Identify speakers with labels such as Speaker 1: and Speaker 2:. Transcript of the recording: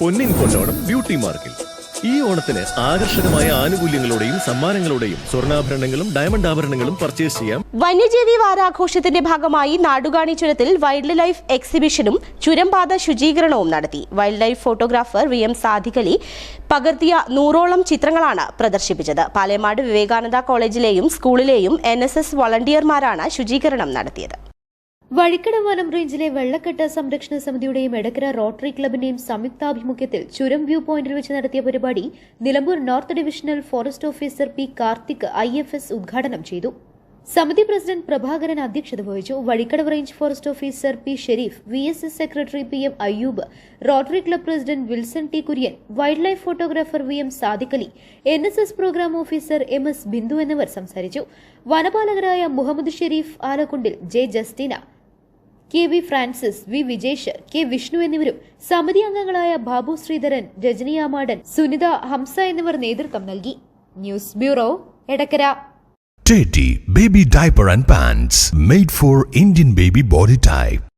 Speaker 1: പൊന്നിൻ കൊണ്ടോണം ബ്യൂട്ടി മാർക്കിൽ. ഈ ഓണത്തിന് ആകർഷകമായ ആനുകൂല്യങ്ങളോടെയും സമ്മാനങ്ങളോടെയും സ്വർണാഭരണങ്ങളും ഡയമണ്ട് ആഭരണങ്ങളും പർച്ചേസ് ചെയ്യാം.
Speaker 2: വന്യജീവി വാരാഘോഷത്തിന്റെ ഭാഗമായി നാടുകാണി ചുരത്തിൽ വൈൽഡ് ലൈഫ് എക്സിബിഷനും ചുരംപാത ശുചീകരണവും നടത്തി. Wildlife photographer V M Sadikali പകർത്തിയ നൂറോളം ചിത്രങ്ങളാണ് പ്രദർശിപ്പിച്ചത്. പാലേമാട് വിവേകാനന്ദ കോളേജിലെയും സ്കൂളിലെയും എൻ വളണ്ടിയർമാരാണ് ശുചീകരണം നടത്തിയത്.
Speaker 3: വഴിക്കട വനം റേഞ്ചിലെ വെള്ളക്കെട്ട് സംരക്ഷണ സമിതിയുടെയും എടക്കര റോട്ടറി ക്ലബിന്റെയും സംയുക്താഭിമുഖ്യത്തിൽ ചുരം വ്യൂ പോയിന്റിൽ വെച്ച് നടത്തിയ പരിപാടി Nilambur north divisional forest officer P Karthik I ഉദ്ഘാടനം ചെയ്തു. സമിതി പ്രസിഡന്റ് പ്രഭാകരൻ അധ്യക്ഷത വഹിച്ചു. Vazhikkadavu range forest officer P Sherif V S S secretary P M Ayyub rotary club president Wilson T Kurian wildlife photographer V M Sadiqali N S S programme officer M S Bindu എന്നിവർ സംസാരിച്ചു. വനപാലകരായ Muhammad Sherif ആലക്കുണ്ടിൽ J Justina K V Francis V Vijesh K Vishnu എന്നിവരും സമിതി അംഗങ്ങളായ ബാബു ശ്രീധരൻ രജനിയാമാടൻ സുനിത ഹംസ എന്നിവർ നേതൃത്വം നൽകി news bureau Edakkara
Speaker 4: Teddy Baby Diaper and Pants made for Indian baby body type.